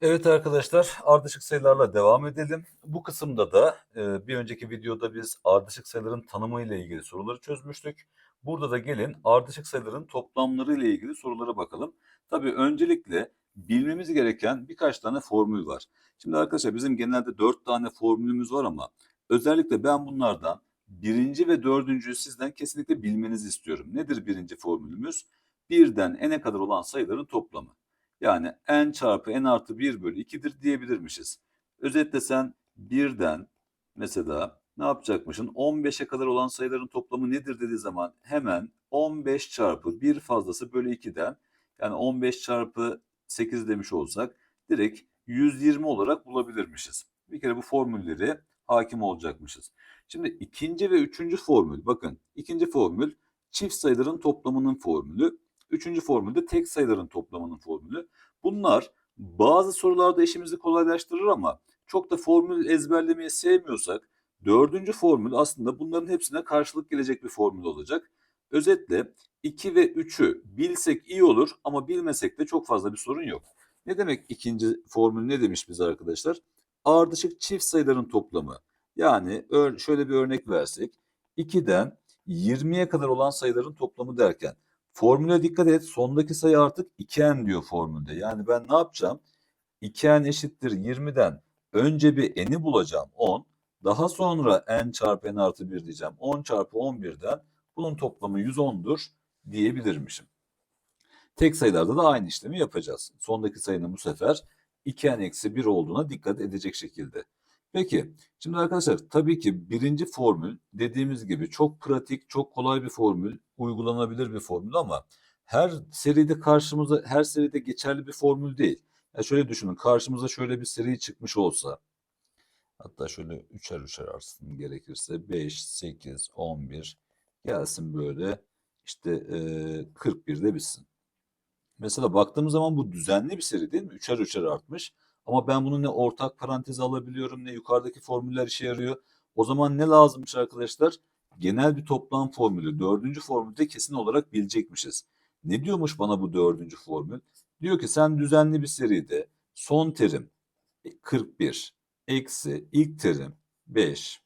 Evet arkadaşlar, ardışık sayılarla devam edelim. Bu kısımda da e, bir önceki videoda biz ardışık sayıların tanımı ile ilgili soruları çözmüştük. Burada da gelin ardışık sayıların toplamları ile ilgili sorulara bakalım. Tabii öncelikle bilmemiz gereken birkaç tane formül var. Şimdi arkadaşlar bizim genelde dört tane formülümüz var ama özellikle ben bunlardan birinci ve dördüncüyü sizden kesinlikle bilmenizi istiyorum. Nedir birinci formülümüz? Birden n'e kadar olan sayıların toplamı. Yani n çarpı n artı 1 bölü 2'dir diyebilirmişiz. Özetle sen birden mesela ne yapacakmışsın? 15'e kadar olan sayıların toplamı nedir dediği zaman hemen 15 çarpı 1 fazlası bölü 2'den yani 15 çarpı 8 demiş olsak direkt 120 olarak bulabilirmişiz. Bir kere bu formülleri hakim olacakmışız. Şimdi ikinci ve üçüncü formül bakın ikinci formül çift sayıların toplamının formülü. Üçüncü formül de tek sayıların toplamının formülü. Bunlar bazı sorularda işimizi kolaylaştırır ama çok da formül ezberlemeyi sevmiyorsak dördüncü formül aslında bunların hepsine karşılık gelecek bir formül olacak. Özetle 2 ve 3'ü bilsek iyi olur ama bilmesek de çok fazla bir sorun yok. Ne demek ikinci formül ne demiş bize arkadaşlar? Ardışık çift sayıların toplamı. Yani şöyle bir örnek versek 2'den 20'ye kadar olan sayıların toplamı derken Formüle dikkat et. Sondaki sayı artık 2n diyor formülde. Yani ben ne yapacağım? 2n eşittir 20'den önce bir n'i bulacağım 10. Daha sonra n çarpı n artı 1 diyeceğim. 10 çarpı 11'den bunun toplamı 110'dur diyebilirmişim. Tek sayılarda da aynı işlemi yapacağız. Sondaki sayının bu sefer 2n eksi 1 olduğuna dikkat edecek şekilde. Peki şimdi arkadaşlar tabii ki birinci formül dediğimiz gibi çok pratik, çok kolay bir formül, uygulanabilir bir formül ama her seride karşımıza, her seride geçerli bir formül değil. Yani şöyle düşünün karşımıza şöyle bir seri çıkmış olsa hatta şöyle üçer üçer artsın gerekirse 5, 8, 11 gelsin böyle işte e, 41'de bitsin. Mesela baktığımız zaman bu düzenli bir seri değil mi? Üçer üçer artmış. Ama ben bunu ne ortak paranteze alabiliyorum ne yukarıdaki formüller işe yarıyor. O zaman ne lazımmış arkadaşlar? Genel bir toplam formülü. Dördüncü formülde kesin olarak bilecekmişiz. Ne diyormuş bana bu dördüncü formül? Diyor ki sen düzenli bir seride son terim 41 eksi ilk terim 5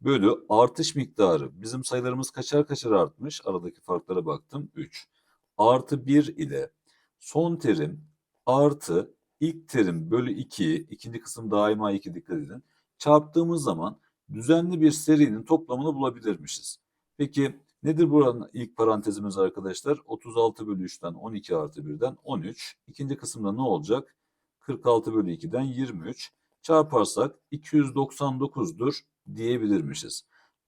bölü artış miktarı. Bizim sayılarımız kaçar kaçar artmış. Aradaki farklara baktım 3. Artı 1 ile son terim artı ilk terim bölü 2, ikinci kısım daima 2 dikkat edin. Çarptığımız zaman düzenli bir serinin toplamını bulabilirmişiz. Peki nedir buranın ilk parantezimiz arkadaşlar? 36 bölü 3'ten 12 artı 1'den 13. İkinci kısımda ne olacak? 46 bölü 2'den 23. Çarparsak 299'dur diyebilirmişiz.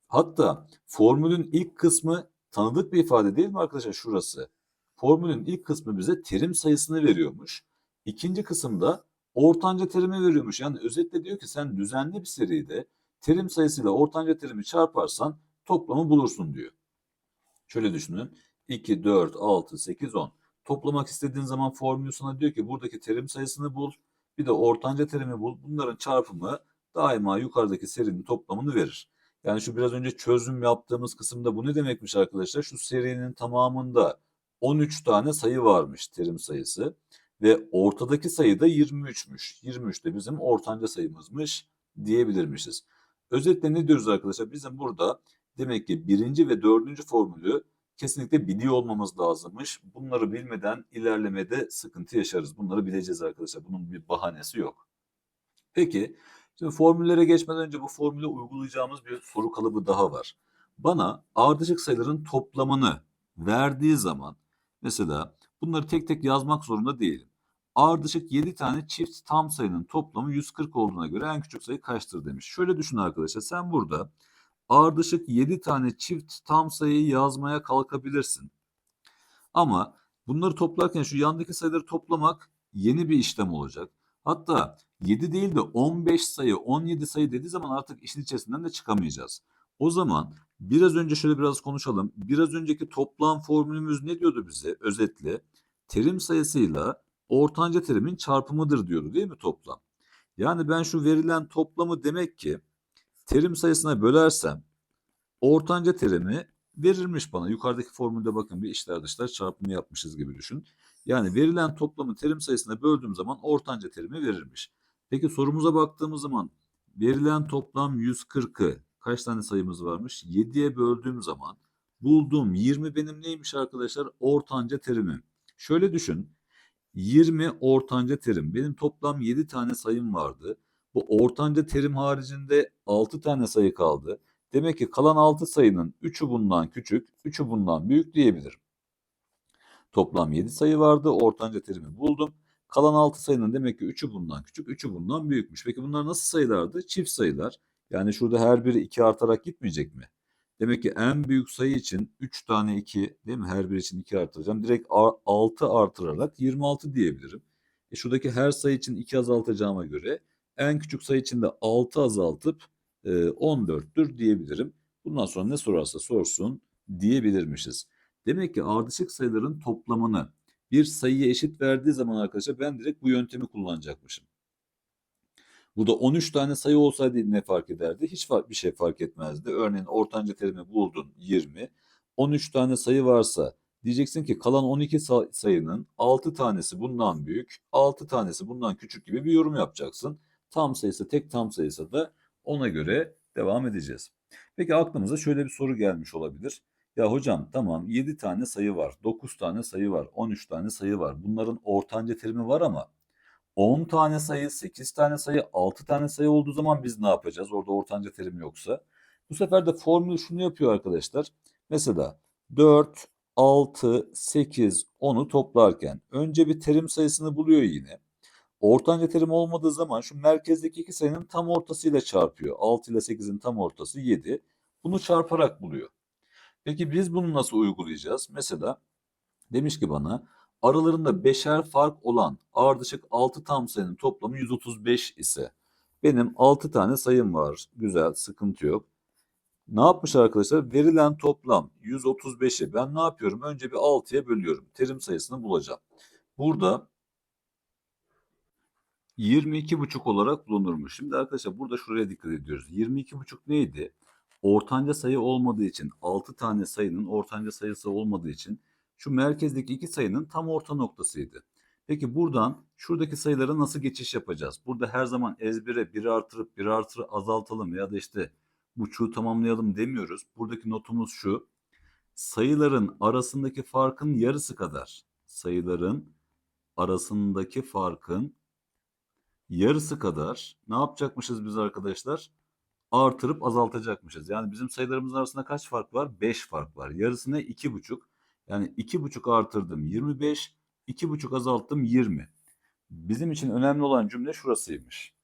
Hatta formülün ilk kısmı tanıdık bir ifade değil mi arkadaşlar şurası? Formülün ilk kısmı bize terim sayısını veriyormuş. İkinci kısımda ortanca terimi veriyormuş. Yani özetle diyor ki sen düzenli bir seride terim sayısıyla ortanca terimi çarparsan toplamı bulursun diyor. Şöyle düşünün. 2, 4, 6, 8, 10. Toplamak istediğin zaman formülü sana diyor ki buradaki terim sayısını bul. Bir de ortanca terimi bul. Bunların çarpımı daima yukarıdaki serinin toplamını verir. Yani şu biraz önce çözüm yaptığımız kısımda bu ne demekmiş arkadaşlar? Şu serinin tamamında 13 tane sayı varmış terim sayısı. Ve ortadaki sayı da 23'müş. 23 de bizim ortanca sayımızmış diyebilirmişiz. Özetle ne diyoruz arkadaşlar? Bizim burada demek ki birinci ve dördüncü formülü kesinlikle biliyor olmamız lazımmış. Bunları bilmeden ilerlemede sıkıntı yaşarız. Bunları bileceğiz arkadaşlar. Bunun bir bahanesi yok. Peki şimdi formüllere geçmeden önce bu formülü uygulayacağımız bir soru kalıbı daha var. Bana ardışık sayıların toplamını verdiği zaman mesela bunları tek tek yazmak zorunda değilim. Ardışık 7 tane çift tam sayının toplamı 140 olduğuna göre en küçük sayı kaçtır demiş. Şöyle düşün arkadaşlar sen burada ardışık 7 tane çift tam sayıyı yazmaya kalkabilirsin. Ama bunları toplarken şu yandaki sayıları toplamak yeni bir işlem olacak. Hatta 7 değil de 15 sayı, 17 sayı dediği zaman artık işin içerisinden de çıkamayacağız. O zaman biraz önce şöyle biraz konuşalım. Biraz önceki toplam formülümüz ne diyordu bize? Özetle terim sayısıyla ortanca terimin çarpımıdır diyordu değil mi toplam? Yani ben şu verilen toplamı demek ki terim sayısına bölersem ortanca terimi verirmiş bana. Yukarıdaki formülde bakın bir içler dışlar çarpımı yapmışız gibi düşün. Yani verilen toplamı terim sayısına böldüğüm zaman ortanca terimi verirmiş. Peki sorumuza baktığımız zaman verilen toplam 140'ı kaç tane sayımız varmış? 7'ye böldüğüm zaman bulduğum 20 benim neymiş arkadaşlar? Ortanca terimim. Şöyle düşün. 20 ortanca terim. Benim toplam 7 tane sayım vardı. Bu ortanca terim haricinde 6 tane sayı kaldı. Demek ki kalan 6 sayının 3'ü bundan küçük, 3'ü bundan büyük diyebilirim. Toplam 7 sayı vardı. Ortanca terimi buldum. Kalan 6 sayının demek ki 3'ü bundan küçük, 3'ü bundan büyükmüş. Peki bunlar nasıl sayılardı? Çift sayılar. Yani şurada her biri 2 artarak gitmeyecek mi? Demek ki en büyük sayı için 3 tane 2 değil mi? Her biri için 2 artıracağım. Direkt 6 artırarak 26 diyebilirim. E şuradaki her sayı için 2 azaltacağıma göre en küçük sayı için de 6 azaltıp e, 14'tür diyebilirim. Bundan sonra ne sorarsa sorsun diyebilirmişiz. Demek ki ardışık sayıların toplamını bir sayıya eşit verdiği zaman arkadaşlar ben direkt bu yöntemi kullanacakmışım. Burada 13 tane sayı olsaydı ne fark ederdi? Hiç bir şey fark etmezdi. Örneğin ortanca terimi buldun 20. 13 tane sayı varsa diyeceksin ki kalan 12 sayının 6 tanesi bundan büyük, 6 tanesi bundan küçük gibi bir yorum yapacaksın. Tam sayısı tek tam sayısı da ona göre devam edeceğiz. Peki aklımıza şöyle bir soru gelmiş olabilir. Ya hocam tamam 7 tane sayı var, 9 tane sayı var, 13 tane sayı var. Bunların ortanca terimi var ama 10 tane sayı, 8 tane sayı, 6 tane sayı olduğu zaman biz ne yapacağız? Orada ortanca terim yoksa. Bu sefer de formül şunu yapıyor arkadaşlar. Mesela 4, 6, 8, 10'u toplarken önce bir terim sayısını buluyor yine. Ortanca terim olmadığı zaman şu merkezdeki iki sayının tam ortasıyla çarpıyor. 6 ile 8'in tam ortası 7. Bunu çarparak buluyor. Peki biz bunu nasıl uygulayacağız? Mesela demiş ki bana aralarında beşer fark olan ardışık 6 tam sayının toplamı 135 ise benim 6 tane sayım var. Güzel, sıkıntı yok. Ne yapmış arkadaşlar? Verilen toplam 135'i ben ne yapıyorum? Önce bir 6'ya bölüyorum. Terim sayısını bulacağım. Burada 22,5 olarak bulunurmuş. Şimdi arkadaşlar burada şuraya dikkat ediyoruz. 22,5 neydi? Ortanca sayı olmadığı için 6 tane sayının ortanca sayısı olmadığı için şu merkezdeki iki sayının tam orta noktasıydı. Peki buradan şuradaki sayılara nasıl geçiş yapacağız? Burada her zaman ezbere bir artırıp bir artırı azaltalım ya da işte buçuğu tamamlayalım demiyoruz. Buradaki notumuz şu. Sayıların arasındaki farkın yarısı kadar. Sayıların arasındaki farkın yarısı kadar ne yapacakmışız biz arkadaşlar? Artırıp azaltacakmışız. Yani bizim sayılarımızın arasında kaç fark var? 5 fark var. Yarısına 2,5. Yani 2,5 artırdım 25, 2,5 azalttım 20. Bizim için önemli olan cümle şurasıymış.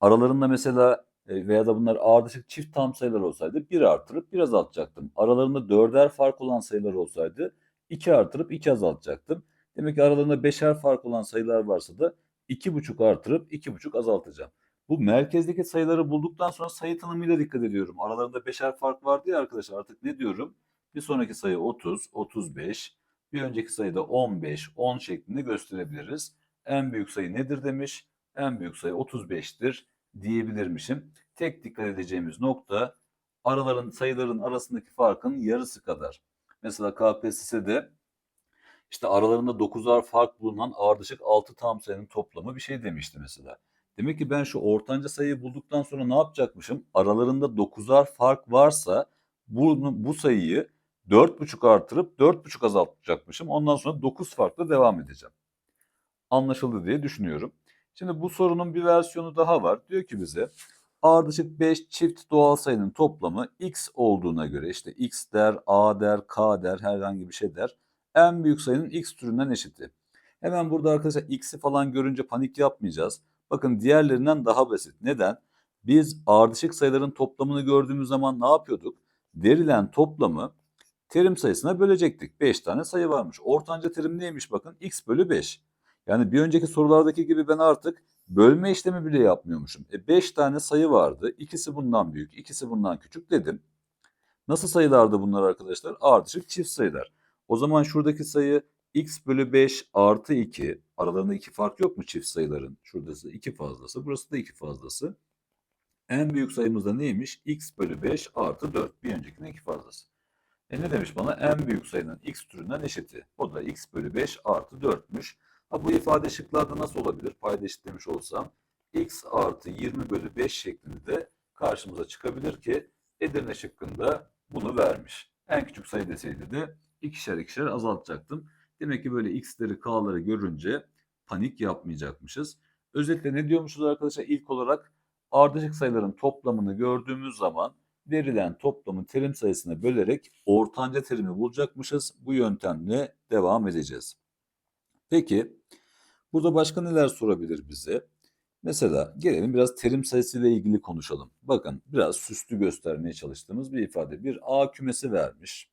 Aralarında mesela e, veya da bunlar ardışık çift tam sayılar olsaydı 1 artırıp 1 azaltacaktım. Aralarında dörder fark olan sayılar olsaydı 2 artırıp 2 azaltacaktım. Demek ki aralarında beşer fark olan sayılar varsa da 2,5 artırıp 2,5 azaltacağım. Bu merkezdeki sayıları bulduktan sonra sayı tanımıyla dikkat ediyorum. Aralarında beşer fark vardı ya arkadaşlar artık ne diyorum? Bir sonraki sayı 30, 35, bir önceki sayıda 15, 10 şeklinde gösterebiliriz. En büyük sayı nedir demiş? En büyük sayı 35'tir diyebilirmişim. Tek dikkat edeceğimiz nokta araların sayıların arasındaki farkın yarısı kadar. Mesela KPSS'de işte aralarında 9'ar fark bulunan ardışık 6 tam sayının toplamı bir şey demişti mesela. Demek ki ben şu ortanca sayıyı bulduktan sonra ne yapacakmışım? Aralarında 9'ar fark varsa bu, bu sayıyı 4,5 artırıp 4,5 azaltacakmışım. Ondan sonra 9 farkla devam edeceğim. Anlaşıldı diye düşünüyorum. Şimdi bu sorunun bir versiyonu daha var. Diyor ki bize ardışık 5 çift doğal sayının toplamı x olduğuna göre işte x der, a der, k der, herhangi bir şey der. En büyük sayının x türünden eşiti. Hemen burada arkadaşlar x'i falan görünce panik yapmayacağız. Bakın diğerlerinden daha basit. Neden? Biz ardışık sayıların toplamını gördüğümüz zaman ne yapıyorduk? Verilen toplamı terim sayısına bölecektik. 5 tane sayı varmış. Ortanca terim neymiş bakın? x bölü 5. Yani bir önceki sorulardaki gibi ben artık bölme işlemi bile yapmıyormuşum. E 5 tane sayı vardı. İkisi bundan büyük, ikisi bundan küçük dedim. Nasıl sayılardı bunlar arkadaşlar? Ardışık çift sayılar. O zaman şuradaki sayı x bölü 5 artı 2. Aralarında iki fark yok mu çift sayıların? Şuradası 2 fazlası, burası da 2 fazlası. En büyük sayımız da neymiş? x bölü 5 artı 4. Bir öncekinin 2 fazlası. E ne demiş bana? En büyük sayının x türünden eşiti. O da x bölü 5 artı 4'müş. Ha bu ifade şıklarda nasıl olabilir? Payda eşitlemiş olsam x artı 20 bölü 5 şeklinde de karşımıza çıkabilir ki Edirne şıkkında bunu vermiş. En küçük sayı deseydi de ikişer ikişer azaltacaktım. Demek ki böyle x'leri k'ları görünce panik yapmayacakmışız. Özetle ne diyormuşuz arkadaşlar? İlk olarak ardışık sayıların toplamını gördüğümüz zaman verilen toplamın terim sayısına bölerek ortanca terimi bulacakmışız. Bu yöntemle devam edeceğiz. Peki burada başka neler sorabilir bize? Mesela gelelim biraz terim sayısıyla ilgili konuşalım. Bakın biraz süslü göstermeye çalıştığımız bir ifade. Bir A kümesi vermiş.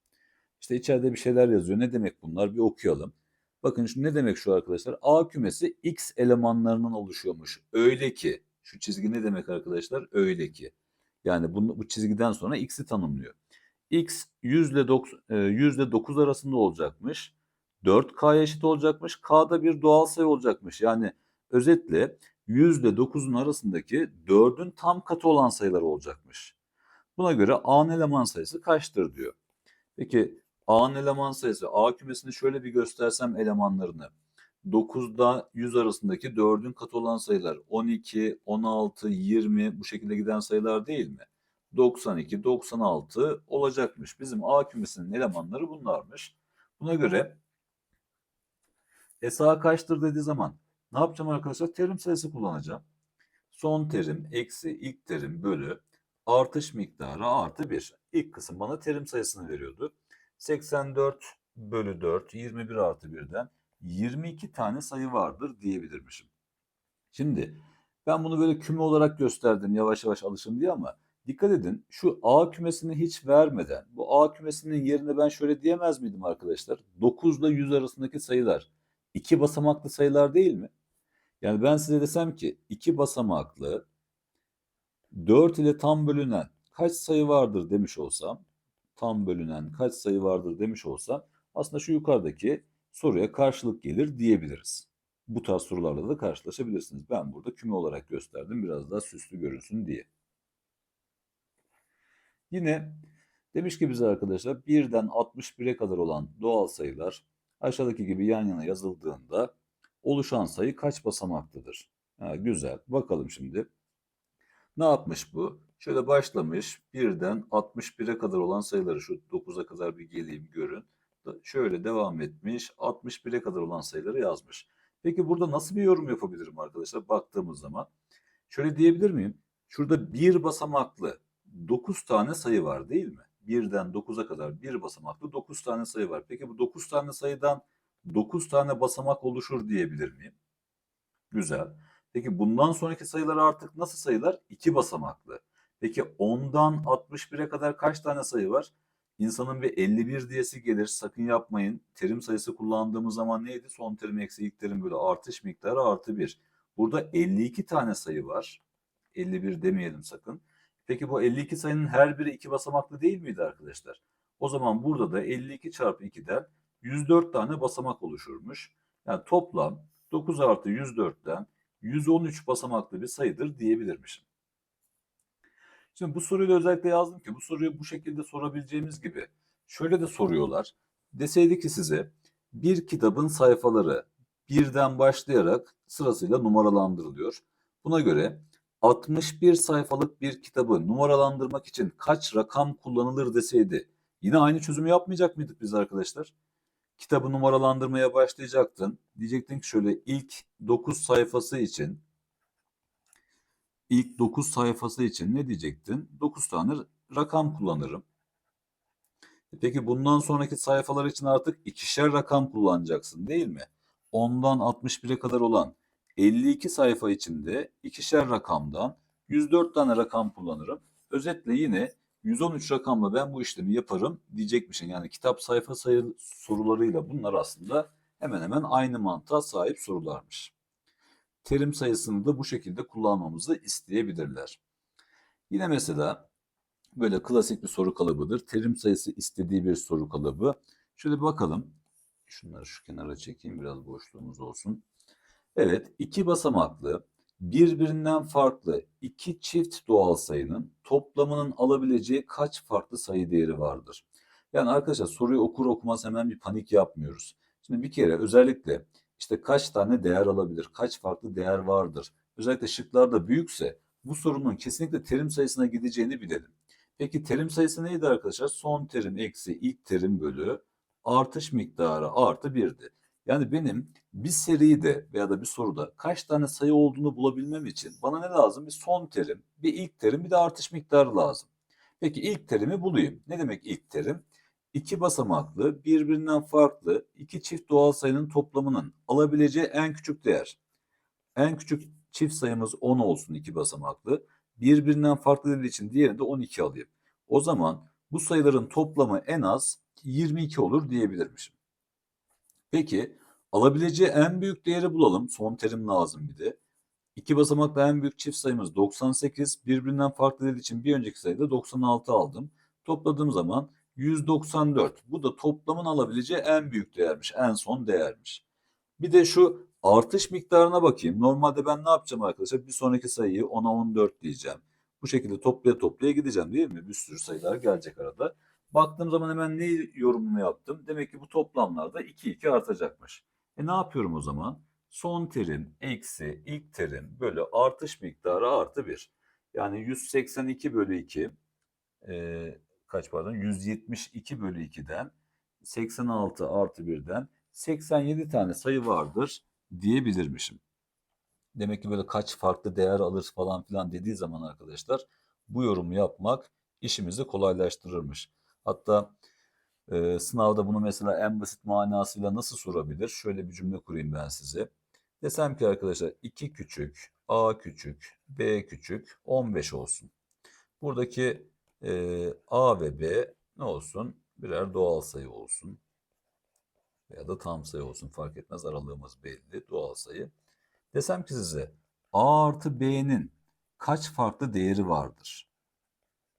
İşte içeride bir şeyler yazıyor. Ne demek bunlar? Bir okuyalım. Bakın şu ne demek şu arkadaşlar? A kümesi X elemanlarından oluşuyormuş. Öyle ki. Şu çizgi ne demek arkadaşlar? Öyle ki. Yani bunu, bu çizgiden sonra X'i tanımlıyor. X yüzde 9 arasında olacakmış. 4K eşit olacakmış. K'da bir doğal sayı olacakmış. Yani özetle %9'un arasındaki 4'ün tam katı olan sayılar olacakmış. Buna göre A'nın eleman sayısı kaçtır diyor. Peki A'nın eleman sayısı A kümesini şöyle bir göstersem elemanlarını. 9'da 100 arasındaki 4'ün katı olan sayılar 12, 16, 20 bu şekilde giden sayılar değil mi? 92, 96 olacakmış. Bizim A kümesinin elemanları bunlarmış. Buna göre SA kaçtır dediği zaman ne yapacağım arkadaşlar? Terim sayısı kullanacağım. Son terim eksi ilk terim bölü artış miktarı artı 1. İlk kısım bana terim sayısını veriyordu. 84 bölü 4 21 artı 1'den 22 tane sayı vardır diyebilirmişim. Şimdi ben bunu böyle küme olarak gösterdim yavaş yavaş alışın diye ama dikkat edin şu A kümesini hiç vermeden bu A kümesinin yerine ben şöyle diyemez miydim arkadaşlar? 9 ile 100 arasındaki sayılar iki basamaklı sayılar değil mi? Yani ben size desem ki iki basamaklı 4 ile tam bölünen kaç sayı vardır demiş olsam tam bölünen kaç sayı vardır demiş olsam aslında şu yukarıdaki soruya karşılık gelir diyebiliriz. Bu tarz sorularla da karşılaşabilirsiniz. Ben burada küme olarak gösterdim biraz daha süslü görünsün diye. Yine demiş ki bize arkadaşlar 1'den 61'e kadar olan doğal sayılar aşağıdaki gibi yan yana yazıldığında oluşan sayı kaç basamaklıdır? Ha, güzel. Bakalım şimdi. Ne yapmış bu? Şöyle başlamış. 1'den 61'e kadar olan sayıları şu 9'a kadar bir geleyim görün. Şöyle devam etmiş. 61'e kadar olan sayıları yazmış. Peki burada nasıl bir yorum yapabilirim arkadaşlar? Baktığımız zaman. Şöyle diyebilir miyim? Şurada bir basamaklı 9 tane sayı var değil mi? 1'den 9'a kadar bir basamaklı 9 tane sayı var. Peki bu 9 tane sayıdan 9 tane basamak oluşur diyebilir miyim? Güzel. Peki bundan sonraki sayılar artık nasıl sayılar? 2 basamaklı. Peki 10'dan 61'e kadar kaç tane sayı var? İnsanın bir 51 diyesi gelir. Sakın yapmayın. Terim sayısı kullandığımız zaman neydi? Son terim eksi ilk terim böyle artış miktarı artı 1. Burada 52 tane sayı var. 51 demeyelim sakın. Peki bu 52 sayının her biri 2 basamaklı değil miydi arkadaşlar? O zaman burada da 52 çarpı 2'den 104 tane basamak oluşurmuş. Yani toplam 9 artı 104'ten 113 basamaklı bir sayıdır diyebilirmişim. Şimdi bu soruyu da özellikle yazdım ki bu soruyu bu şekilde sorabileceğimiz gibi şöyle de soruyorlar. Deseydi ki size bir kitabın sayfaları birden başlayarak sırasıyla numaralandırılıyor. Buna göre 61 sayfalık bir kitabı numaralandırmak için kaç rakam kullanılır deseydi yine aynı çözümü yapmayacak mıydık biz arkadaşlar? Kitabı numaralandırmaya başlayacaktın. Diyecektin ki şöyle ilk 9 sayfası için ilk 9 sayfası için ne diyecektin? 9 tane rakam kullanırım. E peki bundan sonraki sayfalar için artık ikişer rakam kullanacaksın değil mi? 10'dan 61'e kadar olan 52 sayfa içinde ikişer rakamdan 104 tane rakam kullanırım. Özetle yine 113 rakamla ben bu işlemi yaparım diyecekmişim. Yani kitap sayfa sayı sorularıyla bunlar aslında hemen hemen aynı mantığa sahip sorularmış. Terim sayısını da bu şekilde kullanmamızı isteyebilirler. Yine mesela böyle klasik bir soru kalıbıdır. Terim sayısı istediği bir soru kalıbı. Şöyle bakalım. Şunları şu kenara çekeyim biraz boşluğumuz olsun. Evet, iki basamaklı, birbirinden farklı iki çift doğal sayının toplamının alabileceği kaç farklı sayı değeri vardır? Yani arkadaşlar soruyu okur okumaz hemen bir panik yapmıyoruz. Şimdi bir kere özellikle işte kaç tane değer alabilir, kaç farklı değer vardır. Özellikle şıklarda büyükse bu sorunun kesinlikle terim sayısına gideceğini bilelim. Peki terim sayısı neydi arkadaşlar? Son terim eksi ilk terim bölü artış miktarı artı 1'di. Yani benim bir seride veya da bir soruda kaç tane sayı olduğunu bulabilmem için bana ne lazım? Bir son terim, bir ilk terim, bir de artış miktarı lazım. Peki ilk terimi bulayım. Ne demek ilk terim? İki basamaklı, birbirinden farklı iki çift doğal sayının toplamının alabileceği en küçük değer. En küçük çift sayımız 10 olsun iki basamaklı. Birbirinden farklı dediği için diğerini de 12 alayım. O zaman bu sayıların toplamı en az 22 olur diyebilirmişim. Peki alabileceği en büyük değeri bulalım. Son terim lazım bir de. İki basamaklı en büyük çift sayımız 98. Birbirinden farklı dediği için bir önceki sayıda 96 aldım. Topladığım zaman 194. Bu da toplamın alabileceği en büyük değermiş. En son değermiş. Bir de şu artış miktarına bakayım. Normalde ben ne yapacağım arkadaşlar? Bir sonraki sayıyı 10'a 14 diyeceğim. Bu şekilde toplaya toplaya gideceğim değil mi? Bir sürü sayılar gelecek arada. Baktığım zaman hemen ne yorumunu yaptım? Demek ki bu toplamlarda 2 2 artacakmış. E ne yapıyorum o zaman? Son terim eksi ilk terim bölü artış miktarı artı 1. Yani 182 bölü 2 e, kaç pardon 172 bölü 2'den 86 artı 1'den 87 tane sayı vardır diyebilirmişim. Demek ki böyle kaç farklı değer alır falan filan dediği zaman arkadaşlar bu yorumu yapmak işimizi kolaylaştırırmış. Hatta e, sınavda bunu mesela en basit manasıyla nasıl sorabilir? Şöyle bir cümle kurayım ben size. Desem ki arkadaşlar 2 küçük, A küçük, B küçük, 15 olsun. Buradaki e, A ve B ne olsun? Birer doğal sayı olsun. Veya da tam sayı olsun fark etmez aralığımız belli doğal sayı. Desem ki size A artı B'nin kaç farklı değeri vardır?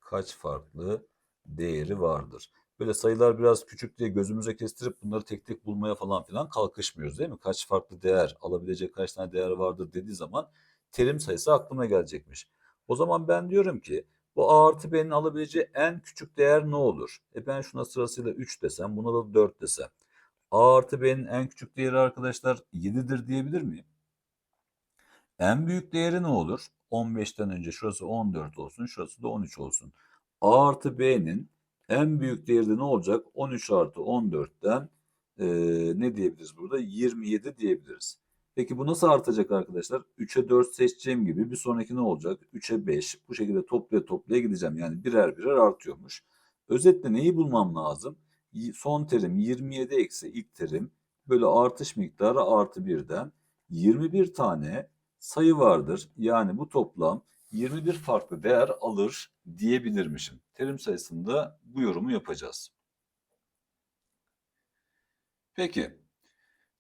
Kaç farklı değeri vardır? Böyle sayılar biraz küçük diye gözümüze kestirip bunları tek tek bulmaya falan filan kalkışmıyoruz değil mi? Kaç farklı değer, alabilecek kaç tane değer vardır dediği zaman terim sayısı aklıma gelecekmiş. O zaman ben diyorum ki bu A artı B'nin alabileceği en küçük değer ne olur? E ben şuna sırasıyla 3 desem, buna da 4 desem. A artı B'nin en küçük değeri arkadaşlar 7'dir diyebilir miyim? En büyük değeri ne olur? 15'ten önce şurası 14 olsun, şurası da 13 olsun. A artı B'nin en büyük değeri de ne olacak? 13 artı 14'ten e, ne diyebiliriz burada? 27 diyebiliriz. Peki bu nasıl artacak arkadaşlar? 3'e 4 seçeceğim gibi bir sonraki ne olacak? 3'e 5. Bu şekilde toplaya toplaya gideceğim. Yani birer birer artıyormuş. Özetle neyi bulmam lazım? Son terim 27 eksi ilk terim bölü artış miktarı artı 1'den 21 tane sayı vardır. Yani bu toplam 21 farklı değer alır diyebilirmişim. Terim sayısında bu yorumu yapacağız. Peki.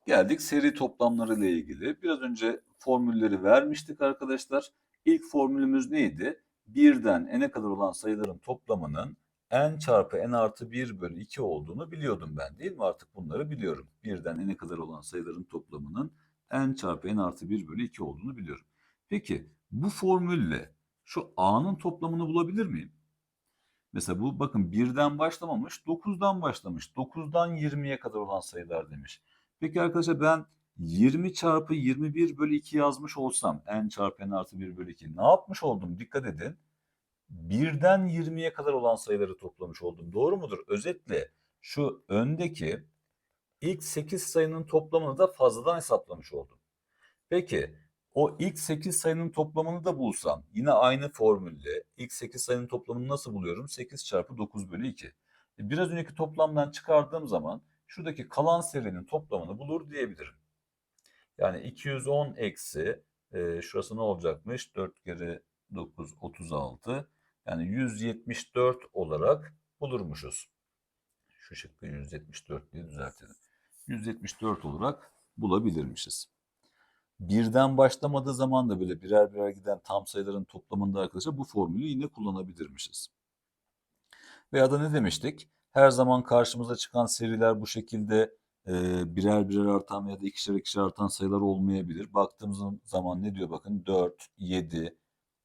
Geldik seri toplamları ile ilgili. Biraz önce formülleri vermiştik arkadaşlar. İlk formülümüz neydi? Birden n'e kadar olan sayıların toplamının n çarpı n artı 1 bölü 2 olduğunu biliyordum ben değil mi? Artık bunları biliyorum. Birden n'e kadar olan sayıların toplamının n çarpı n artı 1 bölü 2 olduğunu biliyorum. Peki bu formülle şu a'nın toplamını bulabilir miyim? Mesela bu bakın birden başlamamış 9'dan başlamış. 9'dan 20'ye kadar olan sayılar demiş. Peki arkadaşlar ben 20 çarpı 21 bölü 2 yazmış olsam n çarpı n artı 1 bölü 2 ne yapmış oldum? Dikkat edin. Birden 20'ye kadar olan sayıları toplamış oldum. Doğru mudur? Özetle şu öndeki ilk 8 sayının toplamını da fazladan hesaplamış oldum. Peki o ilk 8 sayının toplamını da bulsam yine aynı formülle ilk 8 sayının toplamını nasıl buluyorum? 8 çarpı 9 bölü 2. E, Biraz önceki toplamdan çıkardığım zaman şuradaki kalan serinin toplamını bulur diyebilirim. Yani 210 eksi e, şurası ne olacakmış? 4 kere 9 36. Yani 174 olarak bulurmuşuz. Şu şıkkı 174 diye düzeltelim. 174 olarak bulabilirmişiz. Birden başlamadığı zaman da böyle birer birer giden tam sayıların toplamında arkadaşlar bu formülü yine kullanabilirmişiz. Veya da ne demiştik? Her zaman karşımıza çıkan seriler bu şekilde e, birer birer artan ya da ikişer ikişer artan sayılar olmayabilir. Baktığımız zaman ne diyor bakın 4, 7,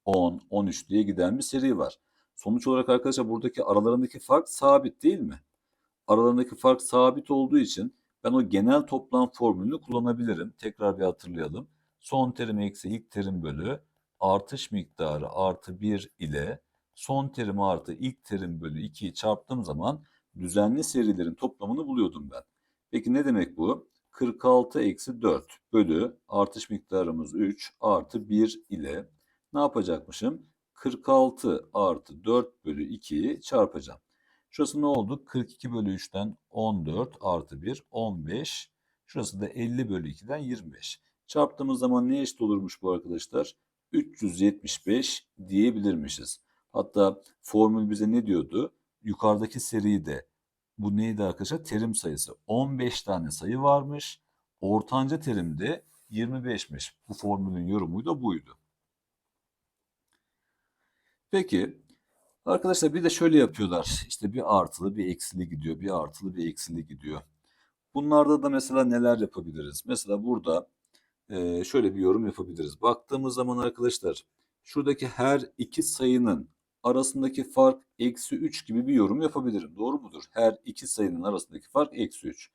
10, 13 diye giden bir seri var. Sonuç olarak arkadaşlar buradaki aralarındaki fark sabit değil mi? aralarındaki fark sabit olduğu için ben o genel toplam formülünü kullanabilirim. Tekrar bir hatırlayalım. Son terim eksi ilk terim bölü artış miktarı artı 1 ile son terim artı ilk terim bölü 2'yi çarptığım zaman düzenli serilerin toplamını buluyordum ben. Peki ne demek bu? 46 eksi 4 bölü artış miktarımız 3 artı 1 ile ne yapacakmışım? 46 artı 4 bölü 2'yi çarpacağım. Şurası ne oldu? 42 bölü 3'ten 14 artı 1 15. Şurası da 50 bölü 2'den 25. Çarptığımız zaman ne eşit olurmuş bu arkadaşlar? 375 diyebilirmişiz. Hatta formül bize ne diyordu? Yukarıdaki seride bu neydi arkadaşlar? Terim sayısı 15 tane sayı varmış. Ortanca terimde 25'miş. Bu formülün yorumu da buydu. Peki arkadaşlar bir de şöyle yapıyorlar. İşte bir artılı bir eksili gidiyor. Bir artılı bir eksili gidiyor. Bunlarda da mesela neler yapabiliriz? Mesela burada e, şöyle bir yorum yapabiliriz. Baktığımız zaman arkadaşlar şuradaki her iki sayının arasındaki fark eksi 3 gibi bir yorum yapabilirim. Doğru mudur? Her iki sayının arasındaki fark eksi 3.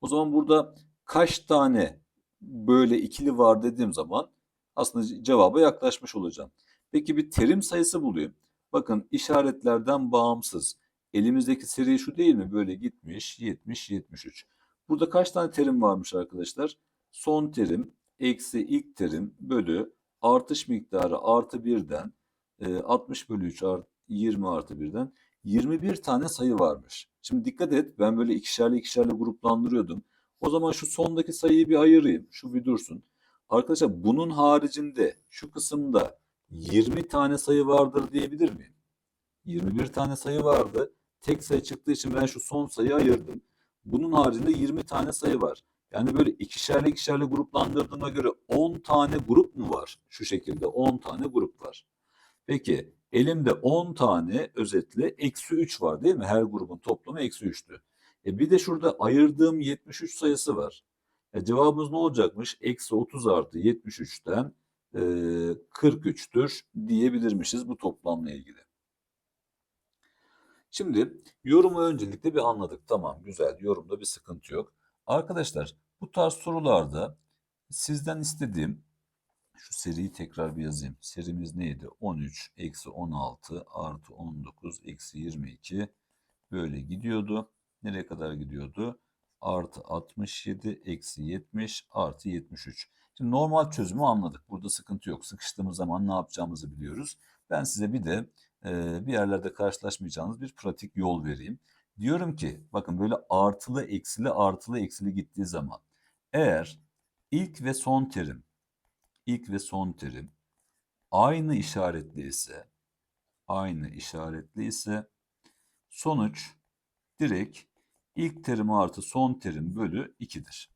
O zaman burada kaç tane böyle ikili var dediğim zaman aslında cevaba yaklaşmış olacağım. Peki bir terim sayısı bulayım. Bakın işaretlerden bağımsız. Elimizdeki seri şu değil mi? Böyle gitmiş 70 73. Burada kaç tane terim varmış arkadaşlar? Son terim eksi ilk terim bölü artış miktarı artı 1'den 60 e, bölü 3 art, 20 artı 1'den 21 tane sayı varmış. Şimdi dikkat et ben böyle ikişerli ikişerli gruplandırıyordum. O zaman şu sondaki sayıyı bir ayırayım. Şu bir dursun. Arkadaşlar bunun haricinde şu kısımda 20 tane sayı vardır diyebilir miyim? 21 tane sayı vardı. Tek sayı çıktığı için ben şu son sayıyı ayırdım. Bunun haricinde 20 tane sayı var. Yani böyle ikişerli ikişerli gruplandırdığıma göre 10 tane grup mu var? Şu şekilde 10 tane grup var. Peki elimde 10 tane özetle eksi 3 var değil mi? Her grubun toplamı eksi 3'tü. E bir de şurada ayırdığım 73 sayısı var. E cevabımız ne olacakmış? Eksi 30 artı 73'ten e, 43'tür diyebilirmişiz bu toplamla ilgili. Şimdi yorumu öncelikle bir anladık. Tamam güzel yorumda bir sıkıntı yok. Arkadaşlar bu tarz sorularda sizden istediğim şu seriyi tekrar bir yazayım. Serimiz neydi? 13 eksi 16 artı 19 eksi 22 böyle gidiyordu. Nereye kadar gidiyordu? Artı 67 eksi 70 artı 73. Şimdi normal çözümü anladık. Burada sıkıntı yok. Sıkıştığımız zaman ne yapacağımızı biliyoruz. Ben size bir de e, bir yerlerde karşılaşmayacağınız bir pratik yol vereyim. Diyorum ki bakın böyle artılı eksili artılı eksili gittiği zaman eğer ilk ve son terim ilk ve son terim aynı işaretli ise aynı işaretli ise sonuç direkt ilk terim artı son terim bölü 2'dir.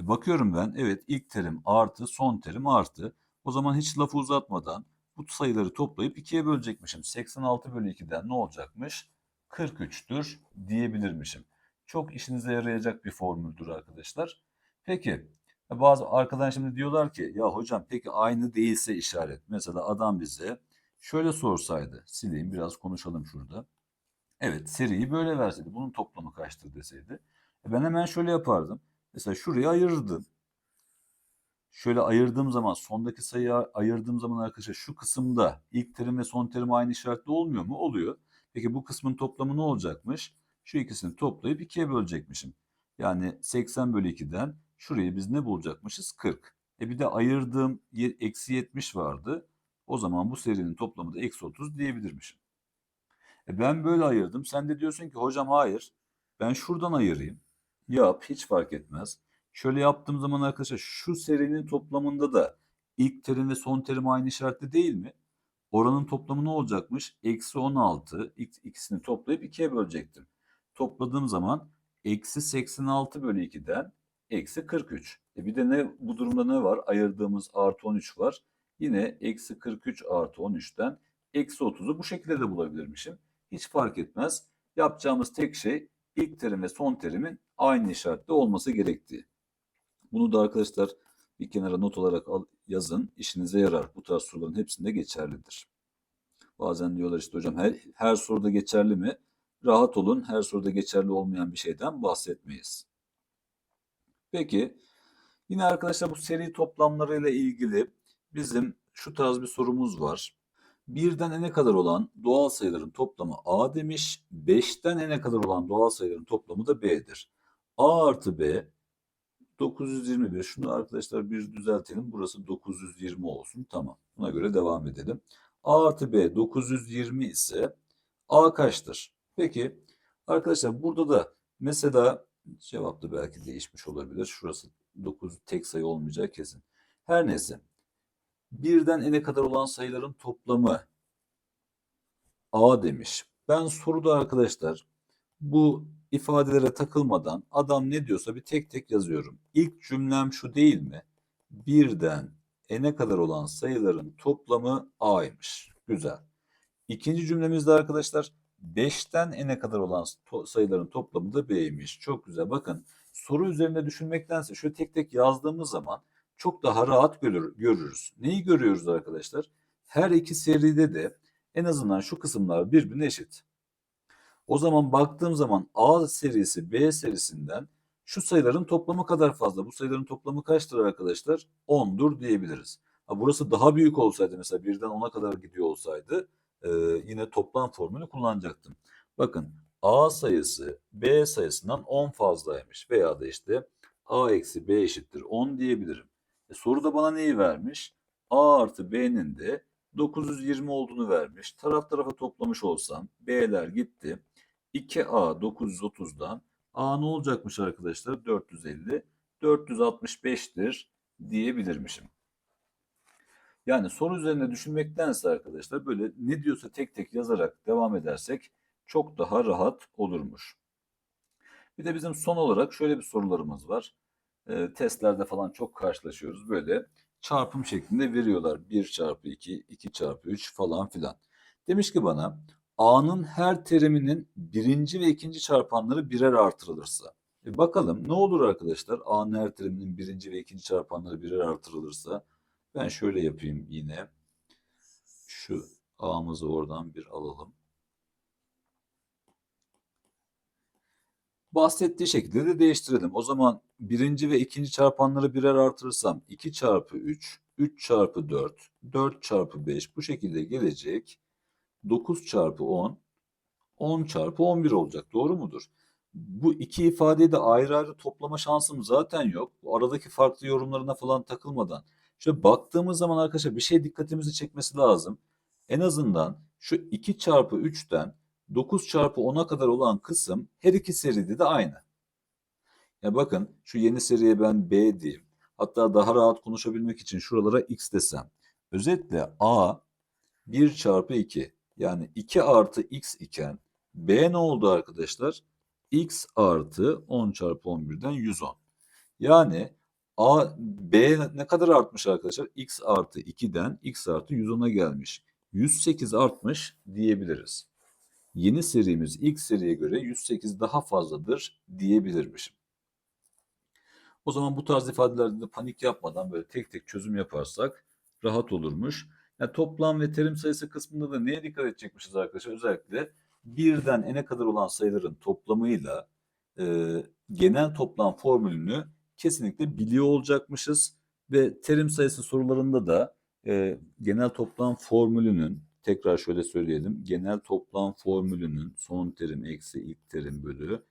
E bakıyorum ben evet ilk terim artı son terim artı. O zaman hiç lafı uzatmadan bu sayıları toplayıp 2'ye bölecekmişim. 86 bölü 2'den ne olacakmış? 43'tür diyebilirmişim. Çok işinize yarayacak bir formüldür arkadaşlar. Peki bazı arkadan şimdi diyorlar ki ya hocam peki aynı değilse işaret. Mesela adam bize şöyle sorsaydı sileyim biraz konuşalım şurada. Evet seriyi böyle verseydi bunun toplamı kaçtır deseydi. E ben hemen şöyle yapardım. Mesela şurayı ayırdım. Şöyle ayırdığım zaman sondaki sayıyı ayırdığım zaman arkadaşlar şu kısımda ilk terim ve son terim aynı işaretli olmuyor mu? Oluyor. Peki bu kısmın toplamı ne olacakmış? Şu ikisini toplayıp ikiye bölecekmişim. Yani 80 bölü 2'den şurayı biz ne bulacakmışız? 40. E bir de ayırdığım eksi 70 vardı. O zaman bu serinin toplamı da eksi 30 diyebilirmişim. E ben böyle ayırdım. Sen de diyorsun ki hocam hayır. Ben şuradan ayırayım. Yap hiç fark etmez. Şöyle yaptığım zaman arkadaşlar şu serinin toplamında da ilk terim ve son terim aynı işaretli değil mi? Oranın toplamı ne olacakmış? Eksi 16 ikisini toplayıp ikiye bölecektim. Topladığım zaman eksi 86 bölü 2'den eksi 43. E bir de ne bu durumda ne var? Ayırdığımız artı 13 var. Yine eksi 43 artı 13'ten eksi 30'u bu şekilde de bulabilirmişim. Hiç fark etmez. Yapacağımız tek şey ilk terim ve son terimin aynı işaretli olması gerektiği. Bunu da arkadaşlar bir kenara not olarak al, yazın. İşinize yarar. Bu tarz soruların hepsinde geçerlidir. Bazen diyorlar işte hocam her, her soruda geçerli mi? rahat olun her soruda geçerli olmayan bir şeyden bahsetmeyiz. Peki yine arkadaşlar bu seri toplamlarıyla ilgili bizim şu tarz bir sorumuz var. Birden n'e kadar olan doğal sayıların toplamı a demiş. 5'ten n'e kadar olan doğal sayıların toplamı da b'dir. a artı b 921. Şunu arkadaşlar bir düzeltelim. Burası 920 olsun. Tamam. Buna göre devam edelim. A artı B 920 ise A kaçtır? Peki arkadaşlar burada da mesela cevap da belki değişmiş olabilir. Şurası 9 tek sayı olmayacak kesin. Her neyse. Birden n'e kadar olan sayıların toplamı A demiş. Ben soruda arkadaşlar bu ifadelere takılmadan adam ne diyorsa bir tek tek yazıyorum. İlk cümlem şu değil mi? Birden n'e kadar olan sayıların toplamı a'ymış. Güzel. İkinci cümlemizde arkadaşlar 5'ten n'e kadar olan to- sayıların toplamı da b'ymiş. Çok güzel. Bakın soru üzerinde düşünmektense şöyle tek tek yazdığımız zaman çok daha rahat görür, görürüz. Neyi görüyoruz arkadaşlar? Her iki seride de en azından şu kısımlar birbirine eşit. O zaman baktığım zaman A serisi B serisinden şu sayıların toplamı kadar fazla. Bu sayıların toplamı kaçtır arkadaşlar? 10'dur diyebiliriz. Ha, burası daha büyük olsaydı mesela birden 10'a kadar gidiyor olsaydı e, yine toplam formülü kullanacaktım. Bakın A sayısı B sayısından 10 fazlaymış veya da işte A eksi B eşittir 10 diyebilirim. E, soruda bana neyi vermiş? A artı B'nin de 920 olduğunu vermiş. Taraf tarafa toplamış olsam B'ler gitti. 2A 930'dan A ne olacakmış arkadaşlar? 450. 465'tir diyebilirmişim. Yani soru üzerine düşünmektense arkadaşlar böyle ne diyorsa tek tek yazarak devam edersek çok daha rahat olurmuş. Bir de bizim son olarak şöyle bir sorularımız var. Ee, testlerde falan çok karşılaşıyoruz. Böyle çarpım şeklinde veriyorlar. 1 çarpı 2, 2 çarpı 3 falan filan. Demiş ki bana A'nın her teriminin birinci ve ikinci çarpanları birer artırılırsa. E bakalım ne olur arkadaşlar A'nın her teriminin birinci ve ikinci çarpanları birer artırılırsa. Ben şöyle yapayım yine. Şu A'mızı oradan bir alalım. Bahsettiği şekilde de değiştirelim. O zaman birinci ve ikinci çarpanları birer artırırsam 2 çarpı 3, 3 çarpı 4, 4 çarpı 5 bu şekilde gelecek. 9 çarpı 10, 10 çarpı 11 olacak. Doğru mudur? Bu iki ifadeyi de ayrı ayrı toplama şansım zaten yok. Bu aradaki farklı yorumlarına falan takılmadan. Şöyle baktığımız zaman arkadaşlar bir şey dikkatimizi çekmesi lazım. En azından şu 2 çarpı 3'ten 9 çarpı 10'a kadar olan kısım her iki seride de aynı. Ya bakın şu yeni seriye ben B diyeyim. Hatta daha rahat konuşabilmek için şuralara X desem. Özetle A 1 çarpı 2 yani 2 artı X iken B ne oldu arkadaşlar? X artı 10 çarpı 11'den 110. Yani A, B ne kadar artmış arkadaşlar? X artı 2'den X artı 110'a gelmiş. 108 artmış diyebiliriz. Yeni serimiz ilk seriye göre 108 daha fazladır diyebilirmişim. O zaman bu tarz ifadelerde de panik yapmadan böyle tek tek çözüm yaparsak rahat olurmuş. Yani toplam ve terim sayısı kısmında da neye dikkat edecekmişiz arkadaşlar? Özellikle birden n'e kadar olan sayıların toplamıyla e, genel toplam formülünü kesinlikle biliyor olacakmışız. Ve terim sayısı sorularında da e, genel toplam formülünün tekrar şöyle söyleyelim. Genel toplam formülünün son terim eksi ilk terim bölü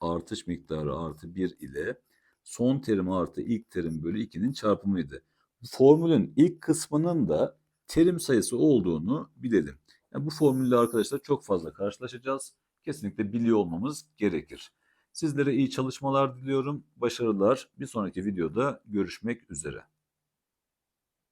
artış miktarı artı 1 ile son terim artı ilk terim bölü 2'nin çarpımıydı. Formülün ilk kısmının da terim sayısı olduğunu bilelim. Yani bu formülle arkadaşlar çok fazla karşılaşacağız. Kesinlikle biliyor olmamız gerekir. Sizlere iyi çalışmalar diliyorum. Başarılar. Bir sonraki videoda görüşmek üzere.